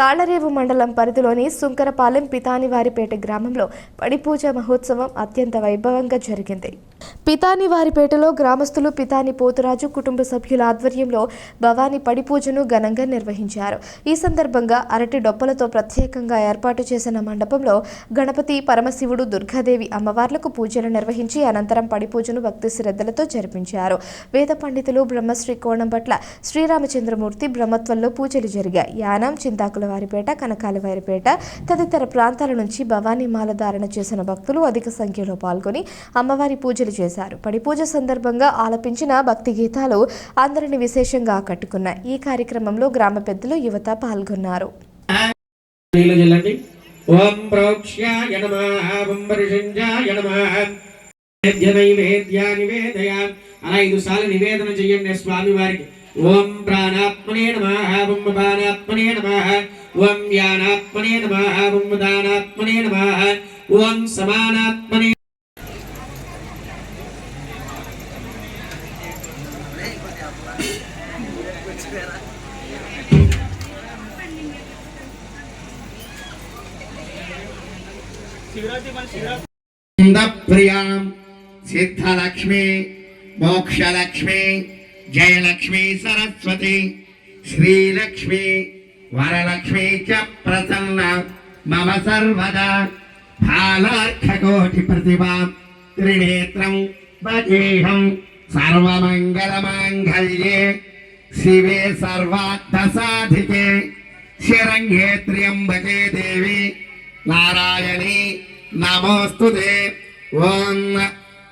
తాళరేవు మండలం పరిధిలోని సుంకరపాలెం పితానివారిపేట గ్రామంలో పడిపూజ మహోత్సవం అత్యంత వైభవంగా జరిగింది. పితానివారిపేటలో గ్రామస్తులు పితాని పోతురాజు కుటుంబ సభ్యుల ఆధ్వర్యంలో భవానీ పడిపూజను ఘనంగా నిర్వహించారు. ఈ సందర్భంగా అరటి డొప్పలతో ప్రత్యేకంగా ఏర్పాటు చేసిన మండపంలో గణపతి పరమశివుడు దుర్గాదేవి అమ్మవార్లకు పూజలు నిర్వహించి అనంతరం పడిపూజను భక్తి శ్రద్ధలతో జరిపించారు. వేద పండితులు బ్రహ్మశ్రీ కోణం పట్ల శ్రీరామచంద్రమూర్తి బ్రహ్మత్వంలో పూజలు జరిగాయి. యానం చింతాకుల వారిపేట కనకాలవారిపేట తదితర ప్రాంతాల నుంచి భవానీమాల ధారణ చేసిన భక్తులు అధిక సంఖ్యలో పాల్గొని అమ్మవారి పూజలు చేశారు. పడి పూజ సందర్భంగా ఆలపించిన భక్తి గీతాలు అందరిని విశేషంగా ఆకట్టుకున్నాయి. ఈ కార్యక్రమంలో గ్రామ పెద్దలు యువత పాల్గొన్నారు. ఓం ప్రోక్ష్యాయ నమః ఓం పరిషంజాయ నమః. అలా ఐదు సార్లు నివేదన చెయ్యండి స్వామి వారికి ఓం ప్రాణాత్మనే నమః ఓం బాణాత్మనే నమః ఓం యానాత్మనే నమః ఓం దానాత్మనే నమః ఓం సమానాత్మనే ప్రియాం సిద్ధలక్ష్మి మోక్షలక్ష్మి జయలక్ష్మి సరస్వతి శ్రీలక్ష్మి వరలక్ష్మి చ ప్రసన్న మమ సర్వదా భాలార్థకోటి ప్రతిభా త్రినేత్రం భజేహం సర్వమంగళమాంగళ్యే శివే సర్వార్థ సాధికే శరణ్యే త్ర్యంబకే దేవి నారాయణి నమోస్తు ఓం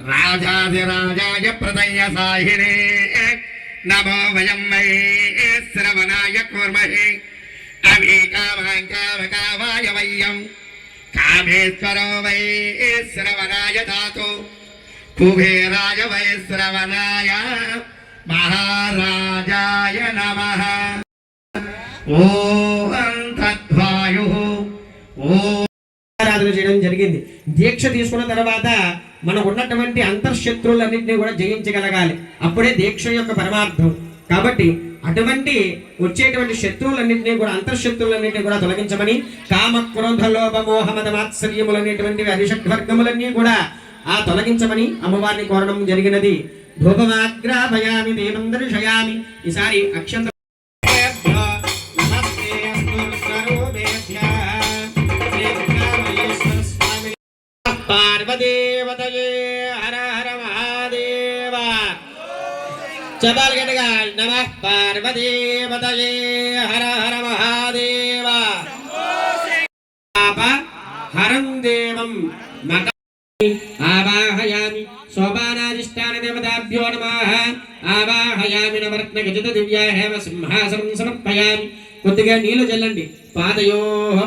రాజాధిరాజాయ ప్రదయ సాహినే. నమో వయం వై శ్రవణాయ కుర్మహే. అభికామాంకామకామాయ వయ్యం. కామేశ్వరో వై శ్రవణాయ దాతు కుబేరాయ వై శ్రవణాయ మహారాజాయ నమ. ఓం తద్వాయు ఓం ఆరాధన చేయడం జరిగింది. దీక్ష తీసుకున్న తర్వాత మనకు ఉన్నటువంటి అంతర్శత్రువులన్నింటినీ కూడా జయించగలగాలి. అప్పుడే దీక్ష యొక్క పరమార్థం. కాబట్టి అటువంటి వచ్చేటువంటి శత్రువులన్నింటినీ కూడా అంతర్శత్రువులన్నింటినీ కూడా తొలగించమని కామ క్రోధ లోభ మోహమద మద మాత్సర్యములనేటువంటివి అరిషడ్వర్గములన్నీ కూడా ఆ తొలగించమని అమ్మవారిని కోరడం జరిగినది. ధూపమాగ్రాభయామి దేవం దర్శయామి. ఈసారి అక్షంత పార్వదేవతయే హర హర మహాదేవ. చెప్పాలి గట్టిగా నమ పార్వదేవతయే హర హర మహాదేవ హరం దేవం మక ఆవాహయామి సోపానాధిష్టాన దేవతాభ్యో నమః. ఆవాహయామి నవర్త్న గజత దివ్యా హేమ సింహాసనం సమర్పయామి. కొద్దిగా నీళ్ళు చల్లండి. పాదయో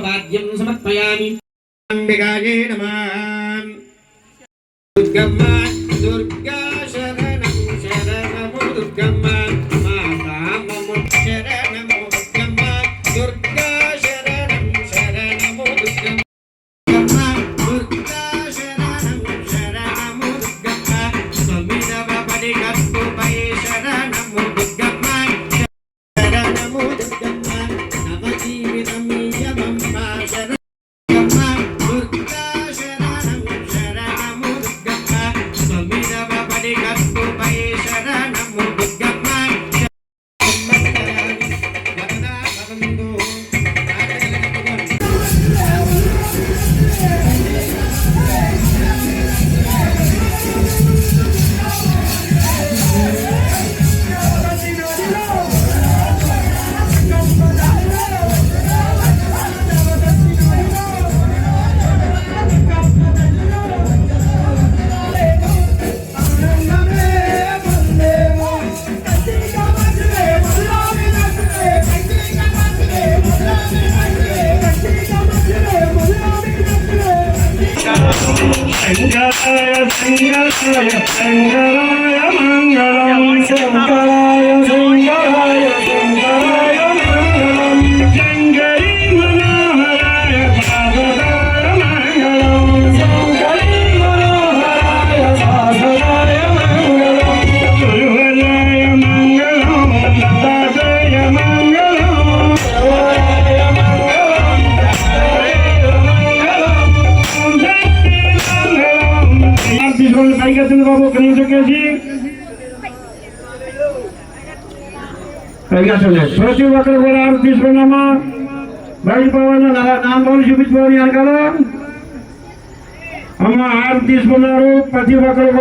పాద్యం సమర్పయామి. అంబికాయే నమః. Durga Ma, Durga ശങ്കരായ ശങ്കരായ ശങ്കരായ മംഗളം ശങ്കരായ ശങ്കരായ ఎత్తుంది బాబు ఒక నిమిషం కేసి పైగా చూడండి. ప్రతి ఒక్కరు కూడా ఆరు తీసుకున్నామా బయట పోవాలి నాలుగు చూపించుకోవాలి వెనకాల అమ్మ ఆరు తీసుకున్నారు ప్రతి ఒక్కరు కూడా